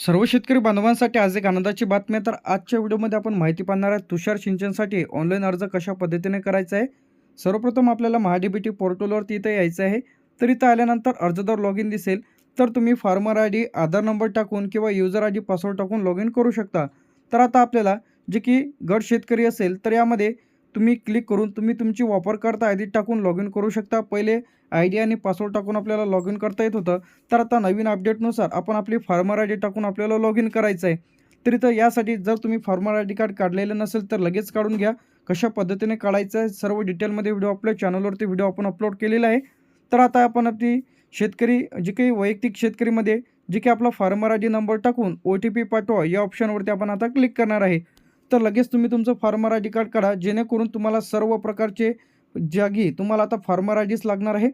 सर्व शेतकरी बांधवांसाठी आज एक आनंदाची बातमी आहे. तर आजच्या व्हिडिओमध्ये आपण माहिती पाहणार आहे तुषार सिंचनसाठी ऑनलाईन अर्ज कशा पद्धतीने करायचा आहे? सर्वप्रथम आपल्याला महाडीबीटी पोर्टलवरती इथं यायचं आहे. तर इथं आल्यानंतर अर्जदार लॉग इन दिसेल. तर तुम्ही farmer I D Aadhaar number टाकून किंवा युजर आय डी पासवर्ड टाकून लॉग इन करू शकता. तर आता आपल्याला जे की गट शेतकरी असेल तर यामध्ये तुम्ही क्लिक करून तुम्ही तुमची वापरकर्ता आय डी टाकून लॉग इन करू शकता. पहिले आय डी आणि पासवर्ड टाकून आपल्याला लॉग इन करता येत होतं. तर आता नवीन अपडेटनुसार आपण आपली फार्मर आय डी टाकून आपल्याला लॉग इन करायचं आहे तर इथं यासाठी जर तुम्ही फार्मर आय डी कार्ड काढलेलं नसेल तर लगेच काढून घ्या. कशा पद्धतीने काढायचं आहे सर्व डिटेलमध्ये व्हिडिओ आपल्या चॅनलवरती व्हिडिओ आपण अपलोड केलेला आहे. तर आता आपण आपली शेतकरी जे काही वैयक्तिक शेतकरीमध्ये जे काही आपला फार्मर आय डी नंबर टाकून ओ टी पी पाठवा या ऑप्शनवरती आपण आता क्लिक करणार आहे. तर लगेच तुम्ही तुमचं फार्मर आय डी कार्ड काढा. जेणेकरून तुम्हाला सर्व प्रकारचे जागी तुम्हाला आता फार्मर आय डीच लागणार आहे.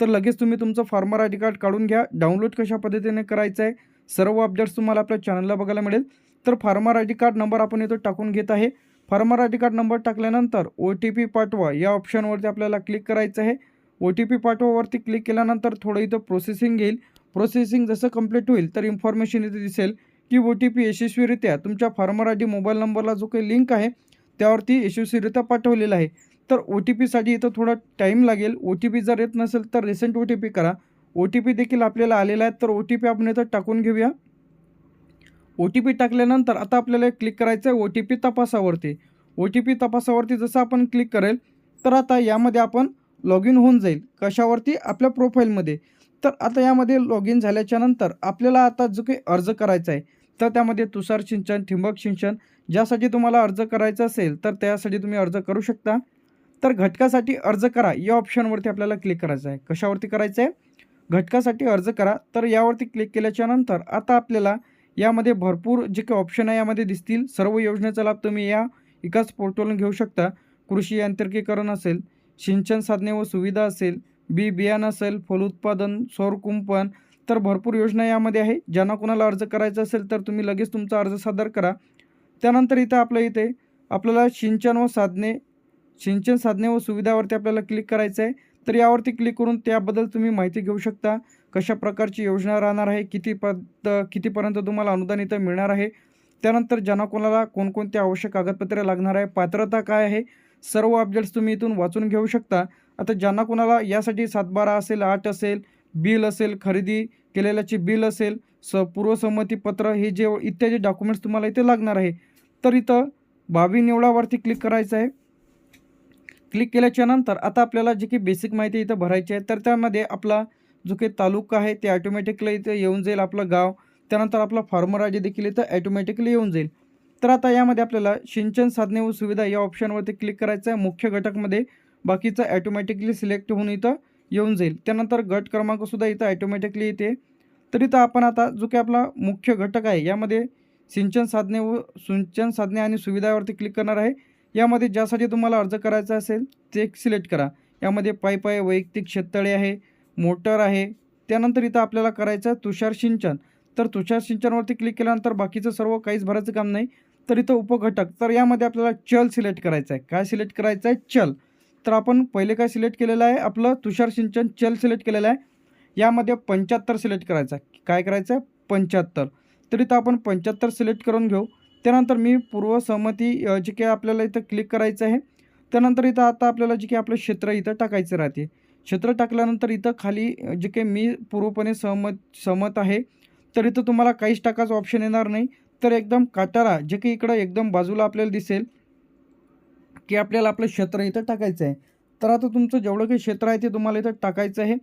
तर लगेच तुम्ही तुमचं फार्मर आय डी कार्ड काढून घ्या. डाउनलोड कशा पद्धतीने करायचं आहे सर्व अपडेट्स तुम्हाला आपल्या चॅनलला बघायला मिळेल. तर farmer I D card number आपण इथं टाकून घेत आहे. Farmer I D card number टाकल्यानंतर ओ टी पी पाठवा. या ऑप्शनवरती आपल्याला क्लिक करायचं आहे. ओ टी पी पाठवावरती क्लिक केल्यानंतर थोडं इथं प्रोसेसिंग येईल. प्रोसेसिंग जसं कंप्लीट होईल तर इन्फॉर्मेशन इथे दिसेल. ती ओ टी पी यशस्वीरित्या तुमच्या फार्मर आय डी मोबाईल नंबरला जो काही लिंक आहे त्यावरती यशस्वीरित्या पाठवलेला आहे. तर ओ टी पीसाठी इथं थोडा टाईम लागेल. ओ टी पी जर येत नसेल तर रिसेंट ओ टी पी करा. ओ टी पी देखील आपल्याला आलेला आहे तर ओ टी पी आपण इथं टाकून घेऊया. ओ टी पी टाकल्यानंतर आता आपल्याला क्लिक करायचं आहे ओ टी पी तपासावरती. ओ टी पी तपासावरती जसं आपण क्लिक करेल तर आता यामध्ये आपण लॉग इन होऊन जाईल. कशावरती? आपल्या प्रोफाईलमध्ये तर आता यामध्ये लॉग इन झाल्याच्यानंतर आपल्याला आता जो काही अर्ज करायचा आहे तर त्यामध्ये तुषार सिंचन ठिंबक सिंचन ज्यासाठी तुम्हाला अर्ज करायचा असेल तर त्यासाठी तुम्ही अर्ज करू शकता. तर घटकासाठी अर्ज करा. या ऑप्शनवरती आपल्याला क्लिक करायचं आहे. कशावरती करायचं आहे घटकासाठी अर्ज करा. तर यावरती क्लिक केल्याच्यानंतर आता आपल्याला यामध्ये भरपूर जे काही ऑप्शन आहे यामध्ये दिसतील. सर्व योजनेचा लाभ तुम्ही या एकाच पोर्टलवरून घेऊ शकता. कृषी यांत्रिकीकरण असेल सिंचन साधने व सुविधा असेल बी बियाणं असेल फलोत्पादन सौर कुंपण तर भरपूर योजना यामध्ये आहे. ज्यांना कोणाला अर्ज करायचा असेल तर तुम्ही लगेच तुमचा अर्ज सादर करा. त्यानंतर इथं आपल्या इथे आपल्याला सिंचन व साधने सिंचन साधने व सुविधावरती आपल्याला क्लिक करायचं आहे. तर यावरती क्लिक करून त्याबद्दल तुम्ही माहिती घेऊ शकता. कशा प्रकारची योजना राहणार आहे किती पद कितीपर्यंत तुम्हाला अनुदान इथं मिळणार आहे. त्यानंतर ज्यांना कोणाला कोणकोणती आवश्यक कागदपत्रे लागणार आहे पात्रता काय आहे सर्व अपडेट्स तुम्ही इथून वाचून घेऊ शकता. आता ज्यांना कोणाला यासाठी सातबारा असेल आठ असेल बिल असेल खरेदी केलेल्याचे बिल असेल स पूर्वसंमतीपत्र हे जे इत्यादी डॉक्युमेंट्स तुम्हाला इथे लागणार आहे. तर इथं बाबी निवडावरती क्लिक करायचं आहे. क्लिक केल्याच्यानंतर आता आपल्याला जी की बेसिक माहिती इथं भरायची आहे तर त्यामध्ये आपला जो काही तालुका आहे ते ॲटोमॅटिकली इथं येऊन जाईल आपलं गाव. त्यानंतर आपला फार्मर आय देखील इथं ॲटोमॅटिकली येऊन जाईल. तर आता यामध्ये आपल्याला सिंचन साधने व सुविधा या ऑप्शनवरती क्लिक करायचं आहे. मुख्य घटकमध्ये बाकीचं ॲटोमॅटिकली सिलेक्ट होऊन इथं येऊन जाईल. त्यानंतर गट क्रमांकसुद्धा इथं ॲटोमॅटिकली येते. तर इथं आपण आता जो काही आपला मुख्य घटक आहे यामध्ये सिंचन साधने व सिंचन साधने आणि सुविधावरती क्लिक करणार आहे. यामध्ये ज्यासाठी तुम्हाला अर्ज करायचा असेल ते सिलेक्ट करा. यामध्ये पाईप आहे वैयक्तिक शेततळे आहे मोटर आहे. त्यानंतर इथं आपल्याला करायचं आहे तुषार सिंचन. तर तुषार सिंचनवरती क्लिक केल्यानंतर बाकीचं सर्व काहीच भरायचं काम नाही. तर इथं उपघटक तर यामध्ये आपल्याला चल सिलेक्ट करायचं आहे. काय सिलेक्ट करायचं आहे? चल. तर आपण पहिले काय सिलेक्ट केलेलं आहे? आपलं तुषार सिंचन चल सिलेक्ट केलेलं आहे. यामध्ये पंच्याहत्तर सिलेक्ट करायचं आहे. काय करायचं आहे? पंच्याहत्तर. तर इथं आपण पंच्याहत्तर सिलेक्ट करून घेऊ. त्यानंतर मी पूर्वसहमती सहमती जे काही आपल्याला इथं क्लिक करायचं आहे त्यानंतर इथं आता आपल्याला जे काही आपलं क्षेत्र इथं टाकायचं राहते. क्षेत्र टाकल्यानंतर इथं खाली जे काही मी पूर्वपणे सहमत सहमत आहे तर इथं तुम्हाला काहीच टाकायचं ऑप्शन येणार नाही. तर एकदम काटारा जे काही इकडं एकदम बाजूला आपल्याला दिसेल की आपल्याला आपलं क्षेत्र इथं टाकायचं आहे. तर आता तुमचं जेवढं काही क्षेत्र आहे ते तुम्हाला इथं टाकायचं आहे.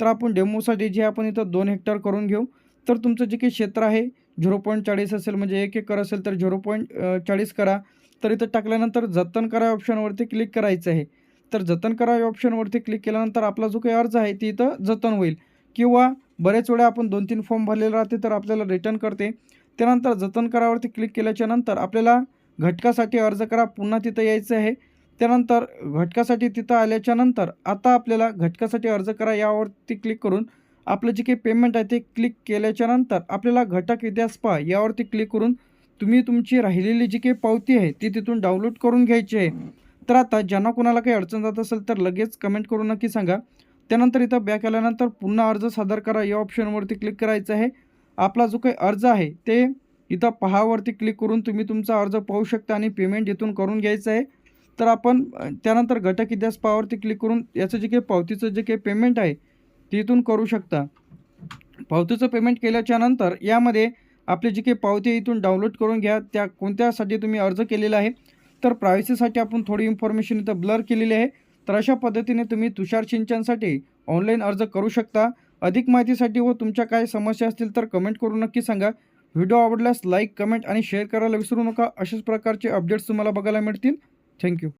तर आपण डेमोसाठी जे आपण इथं दोन हेक्टर करून घेऊ. तर तुमचं जे काही क्षेत्र आहे झिरो पॉईंट चाळीस असेल म्हणजे एक एकर असेल तर झिरो पॉईंट चाळीस करा. तर इथं टाकल्यानंतर जतन करा ऑप्शनवरती क्लिक करायचं आहे. तर जतन करा या ऑप्शनवरती क्लिक केल्यानंतर आपला जो काही अर्ज आहे ती इथं जतन होईल. किंवा बरेच वेळा आपण दोन तीन फॉर्म भरलेले राहते तर आपल्याला रिटर्न करते. त्यानंतर जतन करावरती क्लिक केल्याच्यानंतर आपल्याला घटकासाठी अर्ज करा पुन्हा तिथं यायचं आहे. त्यानंतर घटकासाठी तिथं आल्याच्यानंतर आता आपल्याला घटकासाठी अर्ज करा यावरती क्लिक करून आपलं जे काही पेमेंट आहे ते क्लिक केल्याच्यानंतर आपल्याला घटक इतिहास पहा यावरती क्लिक करून तुम्ही तुमची राहिलेली जी काही पावती आहे ती तिथून डाउनलोड करून घ्यायची आहे. तर आता ज्यांना कोणाला काही अडचण जात असेल तर लगेच कमेंट करून नक्की सांगा. त्यानंतर इथं बॅक आल्यानंतर पुन्हा अर्ज सादर करा या ऑप्शनवरती क्लिक करायचं आहे. आपला जो काही अर्ज आहे ते इथं पहावरती क्लिक करून तुम्ही तुमचा अर्ज पाहू शकता आणि पेमेंट इथून करून घ्यायचं आहे. तर आपण त्यानंतर घटक इतिहास पहावरती क्लिक करून याचं जे काही पावतीचं जे काही पेमेंट आहे ते इथून करू शकता. पावतीचं पेमेंट केल्याच्यानंतर यामध्ये आपली जी काही पावती आहे इथून डाउनलोड करून घ्या. त्या कोणत्यासाठी तुम्ही अर्ज केलेला आहे तर प्रायव्हसीसाठी आपण थोडी इन्फॉर्मेशन इथं ब्लर केलेली आहे. तर अशा पद्धतीने तुम्ही तुषार सिंचनसाठी ऑनलाईन अर्ज करू शकता. अधिक माहितीसाठी व तुमच्या काय समस्या असतील तर कमेंट करून नक्की सांगा. व्हिडिओ आवडल्यास लाईक कमेंट आणि शेअर करायला विसरू नका. अशाच प्रकारचे अपडेट्स तुम्हाला बघायला मिळतील. थँक्यू.